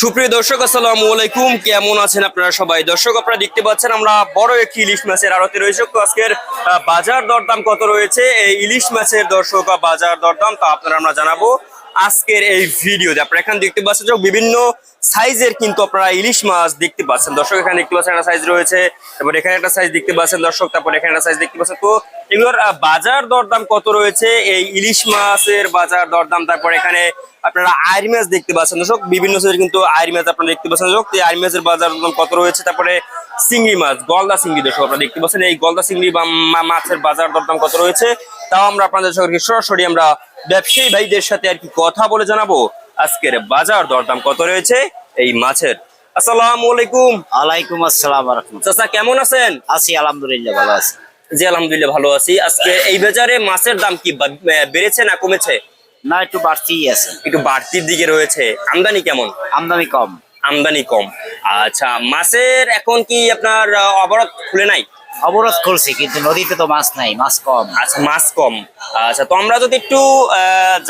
সুপ্রিয় দর্শক, আসসালামু আলাইকুম। কেমন আছেন আপনারা সবাই? দর্শক, আপনারা দেখতে পাচ্ছেন আমরা বড় একটি ইলিশ মাছের আড়তে রয়েছে। তো আজকের বাজার দরদাম কত রয়েছে? এই ইলিশ মাছের দর্শক, বাজার দরদাম, তা আপনারা আমরা জানাব। আজকের এই ভিডিওতে আপনারা এখানে দেখতে পাচ্ছেন বিভিন্ন সাইজের কিন্তু আপনারা ইলিশ মাছ দেখতে পাচ্ছেন। দর্শক, এখানে দেখতে পাচ্ছেন একটা সাইজ রয়েছে, তারপর এখানে একটা সাইজ দেখতে পাচ্ছেন। দর্শক, তারপর এখানে একটা সাইজ দেখতে পাচ্ছেন। তো এগুলোর বাজার দরদাম কত রয়েছে? এই ইলিশ মাছের বাজার দরদাম, তারপর এখানে আপনারা আইর মাছ দেখতে পাচ্ছেন। দর্শক, বিভিন্ন সাইজের কিন্তু আইর মাছ আপনারা দেখতে পাচ্ছেন। দর্শক এই মাছের বাজার দরদাম কত রয়েছে? তারপরে চিংড়ি মাছ, গলদা চিংড়ি দর্শক, আপনারা দেখতে পাচ্ছেন। এই গলদা চিংড়ি মাছের বাজার দরদাম কত রয়েছে? তাও আমরা আপনাদের সঙ্গে সরাসরি আমরা ব্যবসায়ী ভাইদের সাথে আর কি কথা বলে জানাব। আজকের বাজার দরদাম কত রয়েছে? এই মাছের। আসসালামু আলাইকুম। আলাইকুম আসসালাম চাচা কেমন আছেন? আছি আলহামদুলিল্লাহ ভালো আছি। জি আলহামদুলিল্লাহ ভালো আছি। আজকে এই বাজারে মাছের দাম কি বেড়েছে না কমেছে? না একটু বাড়তিই আছে। একটু বাড়তির দিকে রয়েছে। আমদানি কেমন? আমদানি কম। আমদানি কম। আচ্ছা মাছের এখন কি আপনার অবরোধ খুলে নাই? অবরোধ করছি কিন্তু নদীতে তো মাছ নাই মাছ কম। আচ্ছা মাছ কম। আচ্ছা তো আমরা যদি একটু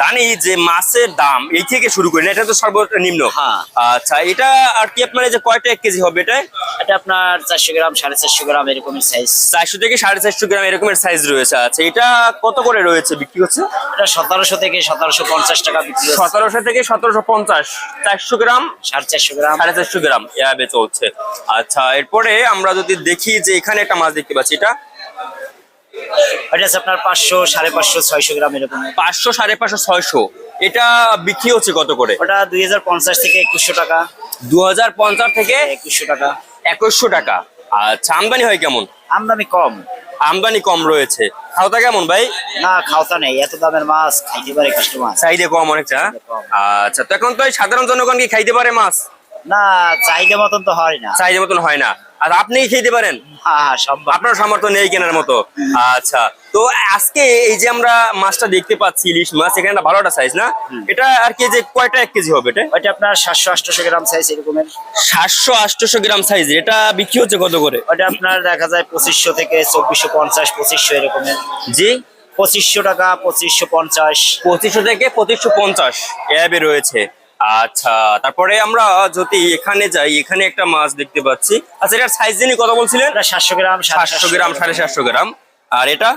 জানি যে মাছের দাম এই থেকে শুরু করি না, এটা তো সর্বনিম্ন। হ্যাঁ। আচ্ছা এটা আর কি আপনার যে কয়টা এক কেজি হবে এটা? এটা আপনার চারশো গ্রাম সাড়ে চারশো গ্রাম এরকমের সাইজ চারশো থেকে সাড়ে চারশো গ্রাম এরকমের সাইজ রয়েছে। আচ্ছা এটা কত করে রয়েছে বিক্রি হচ্ছে? এটা সতেরোশো থেকে সতেরোশো পঞ্চাশ টাকা বিক্রি হচ্ছে। সতেরোশো থেকে সতেরোশো পঞ্চাশ। চারশো গ্রাম? সাড়ে চারশো গ্রাম। সাড়ে চারশো গ্রাম এভাবে চলছে। আচ্ছা এরপরে আমরা যদি দেখি যে এখানে একটা মাছ দেখতে পাচ্ছি। এটা? এটা আছে আপনার পাঁচশো সাড়ে পাঁচশো ছয়শো গ্রাম এরকম। পাঁচশো সাড়ে পাঁচশো ছয়শো। এটা বিক্রি হচ্ছে কত করে? ওটা দুই হাজার পঞ্চাশ থেকে একুশশো টাকা। দু হাজার পঞ্চাশ থেকে একুশশো টাকা। একুশশো টাকা। আচ্ছা আমদানি হয় কেমন? আমদানি কম। আমদানি কম রয়েছে। খাওয়া কেমন ভাই? না খাওয়া নেই। এত দামের মাছ খাইতে পারে কাস্টমার চাহিদা কম অনেকটা। আচ্ছা তো এখন তো সাধারণ জনগণ কি খাইতে পারে মাছ? না চাহিদা মতন তো হয় না। চাহিদা মতন হয় না। আর আপনি খেতে পারেন? আপনার সামর্থ্য নেই কেনার মতো। আচ্ছা তো আজকে এই যে আমরা মাছটা দেখতে পাচ্ছি ইলিশ মাছ এখানে ভালো একটা সাইজ না? এটা আর কি যে কয়টা এক কেজি হবে এটা? ওইটা আপনার সাতশো আটশো গ্রাম সাইজ এরকমের। সাতশো আটশোশো গ্রাম সাইজ এটা বিক্রি হচ্ছে কত করে? ওটা আপনার দেখা যায় পঁচিশশো থেকে চব্বিশশো পঞ্চাশ পঁচিশশো এরকমের। জি? পঁচিশশো টাকা পঁচিশশো পঞ্চাশ। পঁচিশশো থেকে পঁচিশশো পঞ্চাশ। অ্যাবে রয়েছে। আচ্ছা তারপরে আমরা যদি এখানে যাই এখানে একটা মাছ দেখতে পাচ্ছি। আচ্ছা এটার সাইজ যিনি কত বলছিলেন? সাতশো গ্রাম সাতশো গ্রাম সাড়ে সাতশো গ্রাম। আর এটা?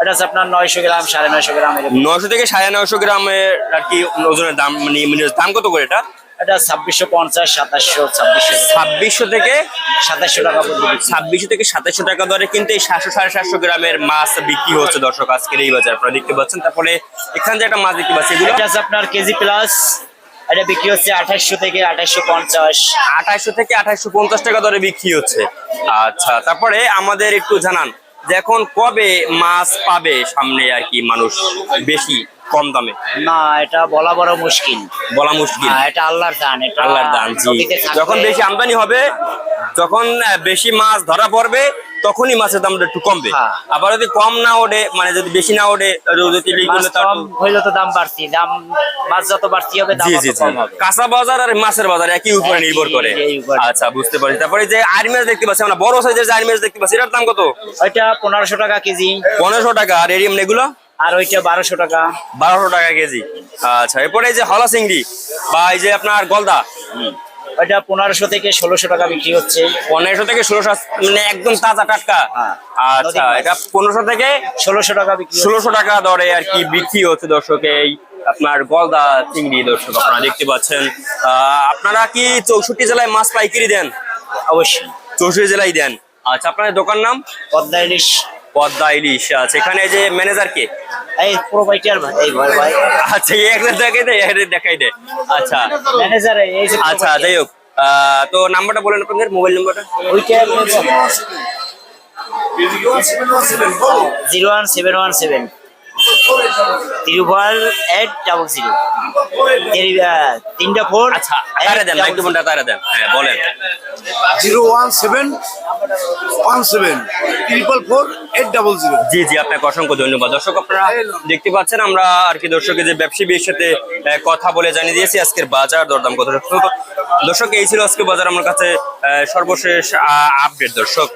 এটা আপনার নয়শো গ্রাম সাড়ে নয়শো গ্রাম নশো থেকে সাড়ে নশো গ্রামের আর কি ওজনের দাম মানে মানে দাম কত করে এটা? এটা ছাব্বিশশো পঞ্চাশ সাতাশশো ছাব্বিশশো। ছাব্বিশশো থেকে সাতাশশো টাকা পর্যন্ত ছাব্বিশশো থেকে সাতাশশো টাকা দরে কিন্তু এই সাতশো সাড়ে সাতশো গ্রামের মাছ বিক্রি হচ্ছে দর্শক আজকের এই বাজার। আপনারা দেখতে পাচ্ছেন তারপরে এখানে একটা মাছ দেখতে পাচ্ছি এগুলো? আপনার কেজি প্লাস এটা বিক্রি হচ্ছে আঠাশশো থেকে আঠাশশো পঞ্চাশ। আঠাশশো থেকে আঠাশশো পঞ্চাশ টাকা দরে বিক্রি হচ্ছে। আচ্ছা তারপরে আমাদের একটু জানান যে এখন কবে মাছ পাবে সামনে আর কি মানুষ বেশি কম দামে? না এটা বলা বড় মুশকিল। বলা মুশকিল। হ্যাঁ এটা আল্লাহর দান এটা আল্লাহর দান জি। যখন বেশি আমদানি হবে যখন বেশি মাছ ধরা পড়বে তখনই মাছের দামটা একটু কমবে। হ্যাঁ। আবার যদি কম না ওঠে মানে যদি বেশি না ওঠে হইলে তো দাম বাড়তি দাম মাছ যত বাড়তি হবে দাম কাঁচা বাজার আর মাছের বাজার একই উপরে নির্ভর করে। আচ্ছা বুঝতে পারছি। তারপরে যে আইর মাছ দেখতে পাচ্ছি আমরা বড় সাইজের যে আইর মাছ দেখতে পাচ্ছি এটার দাম কত? ওইটা পনেরোশো টাকা কেজি। পনেরোশো টাকা। আর এরিয়াম এগুলো? আর ওইটা বারোশো টাকা। বারোশো টাকা কেজি। আচ্ছা এরপরে এই যে হলা চিংড়ি বা এই যে আপনার গলদা। ওইটা পনেরোশো থেকে ষোলোশো টাকা বিক্রি হচ্ছে। পনেরোশো থেকে ষোলোশো মানে একদম তাজা টাটকা। হ্যাঁ। আচ্ছা এটা পনেরোশো থেকে ষোলোশো টাকা বিক্রি ষোলোশো টাকা দরে আর কি বিক্রি হচ্ছে দর্শক এই আপনার গলদা চিংড়ি দর্শক আপনারা দেখতে পাচ্ছেন। আহ, আপনারা কি চৌষট্টি জেলায় মাছ পাইকারি দেন? অবশ্যই। চৌষট্টি জেলায় দেন। আচ্ছা আপনার দোকান নাম? পদ্মা ইলিশ পদ্মা ইলিশ আচ্ছা এখানে যে ম্যানেজার কে? এই প্রোভাইটার ভাই এই ভাই ভাই। আচ্ছা এই একজন দেখাই দে একজন দেখাই দে। আচ্ছা। ম্যানেজার এই যে আচ্ছা যাই হোক তো নাম্বারটা বলেন আপনাদের মোবাইল নাম্বারটা। ওইটা zero one seven one seven. Eight double zero তিনটা ফোর আচ্ছা তারা দেন মাইক্রোফোনটা তারা দেন। হ্যাঁ বলেন। Zero one seven one seven triple four eight double zero জি জি আপনাকে অসংখ্য ধন্যবাদ। দর্শক আপনারা দেখতে পাচ্ছেন আমরা আর কি দর্শকের যে ব্যবসায়ীর সাথে কথা বলে জানিয়ে দিয়েছি আজকের বাজার দরদাম কত দর্শক এই ছিল আজকে বাজার। আমার কাছে আহ, সর্বশেষ আপডেট। দর্শক